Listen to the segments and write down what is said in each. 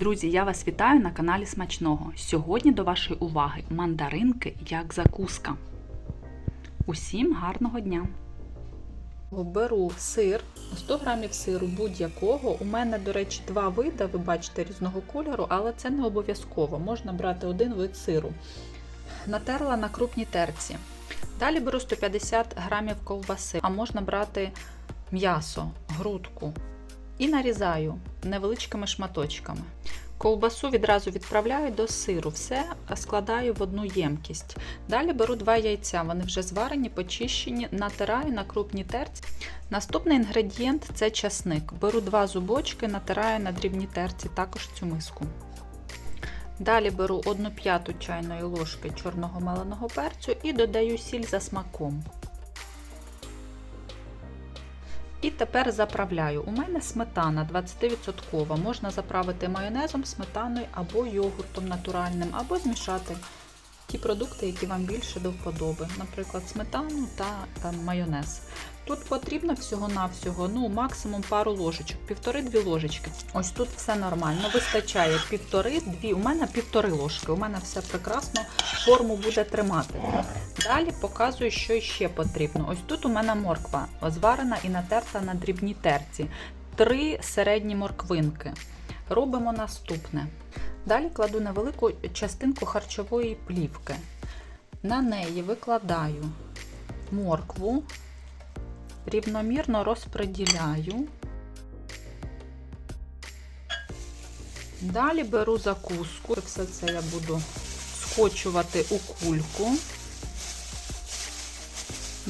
Друзі, я вас вітаю на каналі Смачного. Сьогодні до вашої уваги мандаринки як закуска. Усім гарного дня! Беру сир, 100 грамів сиру будь-якого. У мене, до речі, два види, ви бачите, різного кольору, але це не обов'язково. Можна брати один вид сиру. Натерла на крупній терці. Далі беру 150 грамів ковбаси, а можна брати м'ясо, грудку. І нарізаю невеличкими шматочками. Ковбасу відразу відправляю до сиру, все складаю в одну ємкість. Далі беру два яйця, вони вже зварені, почищені, натираю на крупній терці. Наступний інгредієнт це часник. Беру два зубочки, натираю на дрібній терці, також цю миску. Далі беру 1 п'яту чайної ложки чорного меленого перцю і додаю сіль за смаком. І тепер заправляю. У мене сметана 20%. Можна заправити майонезом, сметаною або йогуртом натуральним, або змішати ті продукти, які вам більше до вподоби. Наприклад, сметану та там, майонез. Тут потрібно всього-навсього, ну, максимум пару ложечок, півтори-дві ложечки. Ось тут все нормально. Вистачає півтори-дві. У мене півтори ложки. У мене все прекрасно, форму буде тримати. Далі показую, що ще потрібно. Ось тут у мене морква зварена і натерта на дрібній терці. Три середні морквинки. Робимо наступне. Далі кладу невелику частинку харчової плівки. На неї викладаю моркву, рівномірно розподіляю. Далі беру закуску, все це я буду скочувати у кульку,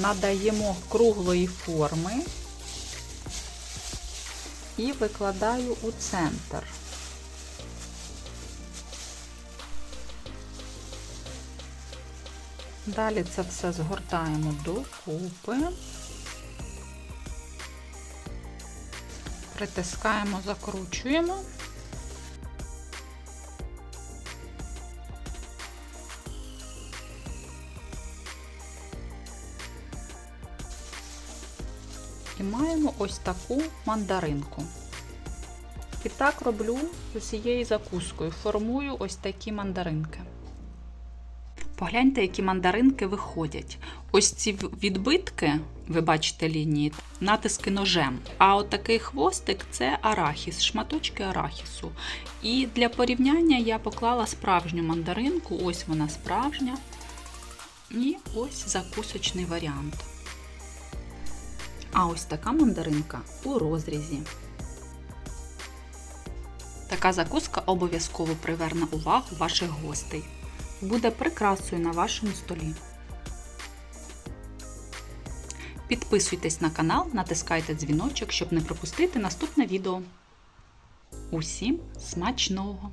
надаємо круглої форми і викладаю у центр. Далі це все згортаємо докупи, притискаємо, закручуємо. І маємо ось таку мандаринку. І так роблю з усією закускою. Формую ось такі мандаринки. Погляньте, які мандаринки виходять. Ось ці відбитки, ви бачите лінії, натиски ножем. А от такий хвостик це арахіс, шматочки арахісу. І для порівняння я поклала справжню мандаринку, ось вона справжня. І ось закусочний варіант. А ось така мандаринка у розрізі. Така закуска обов'язково приверне увагу ваших гостей. Буде прикрасою на вашому столі. Підписуйтесь на канал, натискайте дзвіночок, щоб не пропустити наступне відео. Усім смачного!